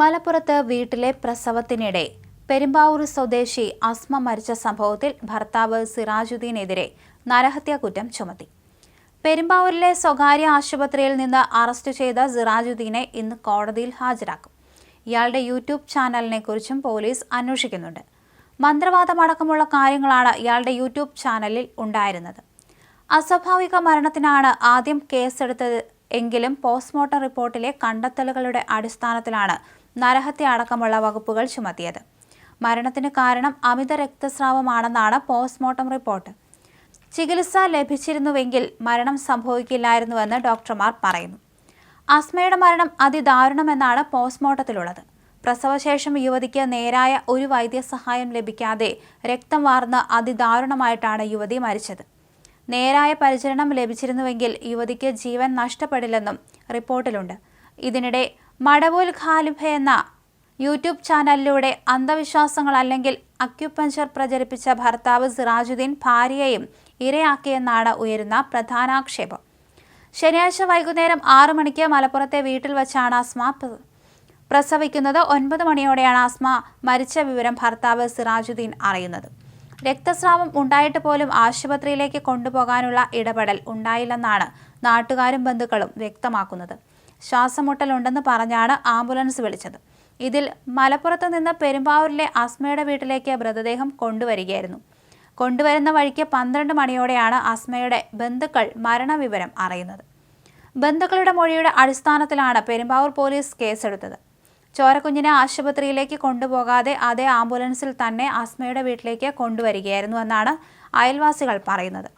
മലപ്പുറത്ത് വീട്ടിലെ പ്രസവത്തിനിടെ പെരുമ്പാവൂർ സ്വദേശി അസ്മ മരിച്ച സംഭവത്തിൽ ഭർത്താവ് സിറാജുദ്ദീനെതിരെ നരഹത്യാ കുറ്റം ചുമത്തി. പെരുമ്പാവൂരിലെ സ്വകാര്യ ആശുപത്രിയിൽ നിന്ന് അറസ്റ്റ് ചെയ്ത സിറാജുദ്ദീനെ ഇന്ന് കോടതിയിൽ ഹാജരാക്കും. ഇയാളുടെ യൂട്യൂബ് ചാനലിനെ കുറിച്ചും പോലീസ് അന്വേഷിക്കുന്നുണ്ട്. മന്ത്രവാദമടക്കമുള്ള കാര്യങ്ങളാണ് ഇയാളുടെ യൂട്യൂബ് ചാനലിൽ ഉണ്ടായിരുന്നത്. അസ്വാഭാവിക മരണത്തിനാണ് ആദ്യം കേസെടുത്തത് എങ്കിലും പോസ്റ്റ്മോർട്ടം റിപ്പോർട്ടിലെ കണ്ടെത്തലുകളുടെ അടിസ്ഥാനത്തിലാണ് നരഹത്യ അടക്കമുള്ള വകുപ്പുകൾ ചുമത്തിയത്. മരണത്തിന് കാരണം അമിത രക്തസ്രാവമാണെന്നാണ് പോസ്റ്റ്മോർട്ടം റിപ്പോർട്ട്. ചികിത്സ ലഭിച്ചിരുന്നുവെങ്കിൽ മരണം സംഭവിക്കില്ലായിരുന്നുവെന്ന് ഡോക്ടർമാർ പറയുന്നു. അസ്മയുടെ മരണം അതിദാരുണമെന്നാണ് പോസ്റ്റ്മോർട്ടത്തിലുള്ളത്. പ്രസവശേഷം യുവതിക്ക് നേരായ ഒരു വൈദ്യസഹായം ലഭിക്കാതെ രക്തം വാർന്ന് അതിദാരുണമായിട്ടാണ് യുവതി മരിച്ചത്. നേരായ പരിചരണം ലഭിച്ചിരുന്നുവെങ്കിൽ യുവതിക്ക് ജീവൻ നഷ്ടപ്പെടില്ലെന്നും റിപ്പോർട്ടിലുണ്ട്. ഇതിനിടെ മടവൂൽ ഖാലിഫ എന്ന യൂട്യൂബ് ചാനലിലൂടെ അന്ധവിശ്വാസങ്ങൾ അല്ലെങ്കിൽ അക്യുപഞ്ചർ പ്രചരിപ്പിച്ച ഭർത്താവ് സിറാജുദ്ദീൻ ഭാര്യയെയും ഇരയാക്കിയെന്നാണ് ഉയരുന്ന പ്രധാനാക്ഷേപം. ശനിയാഴ്ച വൈകുന്നേരം ആറു മണിക്ക് മലപ്പുറത്തെ വീട്ടിൽ വച്ചാണ് പ്ര- പ്രസവിക്കുന്നത്. ഒൻപത് മണിയോടെയാണ് അസ്മ മരിച്ച വിവരം ഭർത്താവ് സിറാജുദ്ദീൻ അറിയുന്നത്. രക്തസ്രാവം ഉണ്ടായിട്ട് പോലും ആശുപത്രിയിലേക്ക് കൊണ്ടുപോകാനുള്ള ഇടപെടൽ ഉണ്ടായില്ലെന്നാണ് നാട്ടുകാരും ബന്ധുക്കളും വ്യക്തമാക്കുന്നത്. ശ്വാസമുട്ടലുണ്ടെന്ന് പറഞ്ഞാണ് ആംബുലൻസ് വിളിച്ചത്. ഇതിൽ മലപ്പുറത്ത് നിന്ന് പെരുമ്പാവൂരിലെ അസ്മയുടെ വീട്ടിലേക്ക് മൃതദേഹം കൊണ്ടുവരികയായിരുന്നു. കൊണ്ടുവരുന്ന വഴിക്ക് പന്ത്രണ്ട് മണിയോടെയാണ് അസ്മയുടെ ബന്ധുക്കൾ മരണവിവരം അറിയുന്നത്. ബന്ധുക്കളുടെ മൊഴിയുടെ അടിസ്ഥാനത്തിലാണ് പെരുമ്പാവൂർ പോലീസ് കേസെടുത്തത്. ചോരക്കുഞ്ഞിനെ ആശുപത്രിയിലേക്ക് കൊണ്ടുപോകാതെ അതേ ആംബുലൻസിൽ തന്നെ അസ്മയുടെ വീട്ടിലേക്ക് കൊണ്ടുവരികയായിരുന്നു എന്നാണ് അയൽവാസികൾ പറയുന്നത്.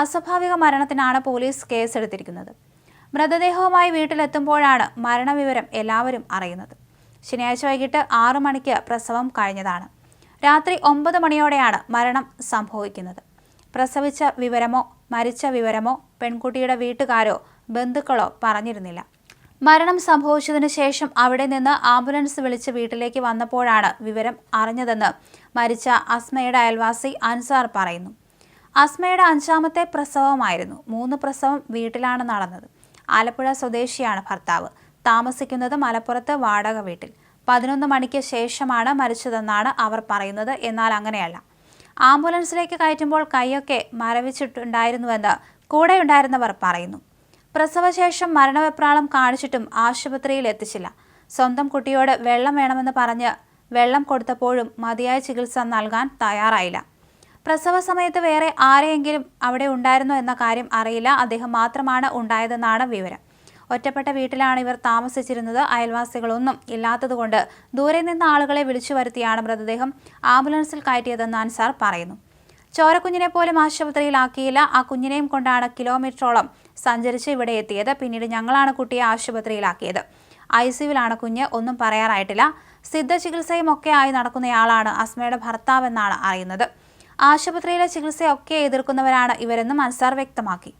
അസ്വാഭാവിക മരണത്തിനാണ് പോലീസ് കേസെടുത്തിരിക്കുന്നത്. മൃതദേഹവുമായി വീട്ടിലെത്തുമ്പോഴാണ് മരണവിവരം എല്ലാവരും അറിയുന്നത്. ശനിയാഴ്ച വൈകിട്ട് ആറു മണിക്ക് പ്രസവം കഴിഞ്ഞതാണ്. രാത്രി ഒമ്പത് മണിയോടെയാണ് മരണം സംഭവിക്കുന്നത്. പ്രസവിച്ച വിവരമോ മരിച്ച വിവരമോ പെൺകുട്ടിയുടെ വീട്ടുകാരോ ബന്ധുക്കളോ പറഞ്ഞിരുന്നില്ല. മരണം സംഭവിച്ചതിന് ശേഷം അവിടെ നിന്ന് ആംബുലൻസ് വിളിച്ച് വീട്ടിലേക്ക് വന്നപ്പോഴാണ് വിവരം അറിഞ്ഞതെന്ന് മരിച്ച അസ്മയുടെ അയൽവാസി അൻസാർ പറയുന്നു. അസ്മയുടെ അഞ്ചാമത്തെ പ്രസവമായിരുന്നു. മൂന്ന് പ്രസവം വീട്ടിലാണ് നടന്നത്. ആലപ്പുഴ സ്വദേശിയാണ് ഭർത്താവ്. താമസിക്കുന്നത് മലപ്പുറത്ത് വാടക വീട്ടിൽ. പതിനൊന്ന് മണിക്ക് ശേഷമാണ് മരിച്ചതെന്നാണ് അവർ പറയുന്നത്. എന്നാൽ അങ്ങനെയല്ല. ആംബുലൻസിലേക്ക് കയറ്റുമ്പോൾ കൈയൊക്കെ മരവിച്ചിട്ടുണ്ടായിരുന്നുവെന്ന് കൂടെയുണ്ടായിരുന്നവർ പറയുന്നു. പ്രസവശേഷം മരണവെപ്രാളം കാണിച്ചിട്ടും ആശുപത്രിയിൽ എത്തിച്ചില്ല. സ്വന്തം കുട്ടിയോട് വെള്ളം വേണമെന്ന് പറഞ്ഞ് വെള്ളം കൊടുത്തപ്പോഴും മതിയായ ചികിത്സ നൽകാൻ തയ്യാറായില്ല. പ്രസവ സമയത്ത് വേറെ ആരെയെങ്കിലും അവിടെ ഉണ്ടായിരുന്നോ എന്ന കാര്യം അറിയില്ല. അദ്ദേഹം മാത്രമാണ് ഉണ്ടായതെന്നാണ് വിവരം. ഒറ്റപ്പെട്ട വീട്ടിലാണ് ഇവർ താമസിച്ചിരുന്നത്. അയൽവാസികളൊന്നും ഇല്ലാത്തതുകൊണ്ട് ദൂരെ നിന്ന് ആളുകളെ വിളിച്ചു വരുത്തിയാണ് മൃതദേഹം ആംബുലൻസിൽ കയറ്റിയതെന്ന് അൻസാർ പറയുന്നു. ചോരക്കുഞ്ഞിനെ പോലും ആശുപത്രിയിലാക്കിയില്ല. ആ കുഞ്ഞിനെയും കൊണ്ടാണ് കിലോമീറ്ററോളം സഞ്ചരിച്ച് ഇവിടെ എത്തിയത്. പിന്നീട് ഞങ്ങളാണ് കുട്ടിയെ ആശുപത്രിയിലാക്കിയത്. ഐ സിയുവിലാണ് കുഞ്ഞ്. ഒന്നും പറയാറായിട്ടില്ല. സിദ്ധ ചികിത്സയും ഒക്കെ ആയി നടക്കുന്നയാളാണ് അസ്മയുടെ ഭർത്താവെന്നാണ് അറിയുന്നത്. ആശുപത്രിയിലെ ചികിത്സയൊക്കെ എതിർക്കുന്നവരാണ് ഇവരെന്നും അൻസാർ വ്യക്തമാക്കി